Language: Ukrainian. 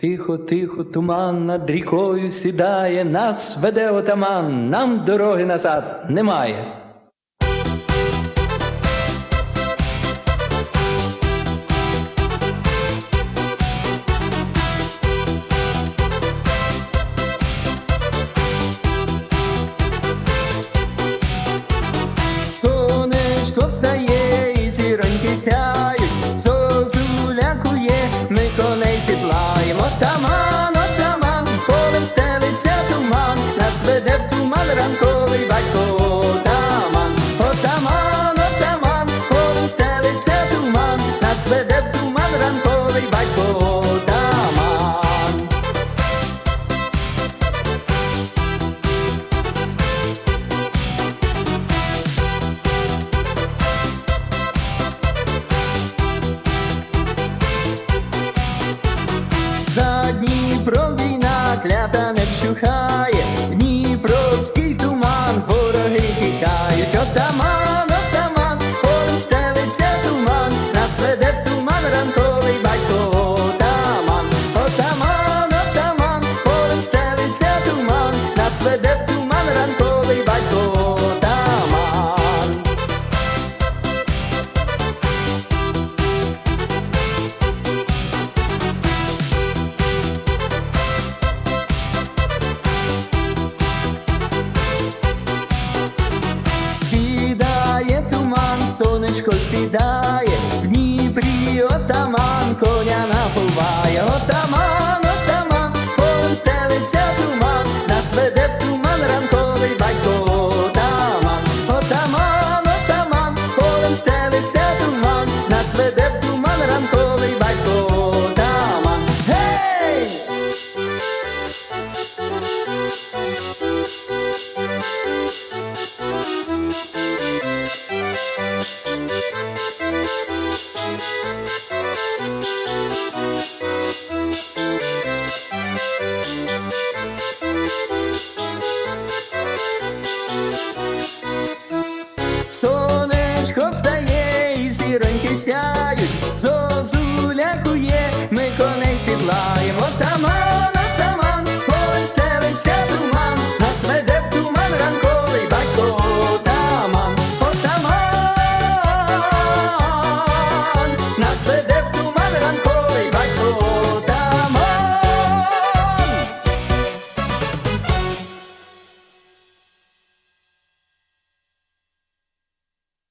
Тихо, тихо, туман над рікою сідає, нас веде отаман, нам дороги назад немає. Сонечко встає і зіроньки сяє, Пробій наклята не вщуха. сонечко сідає, в Дніпрі отаман коня напуває. сяють, зозуля кує, Микола.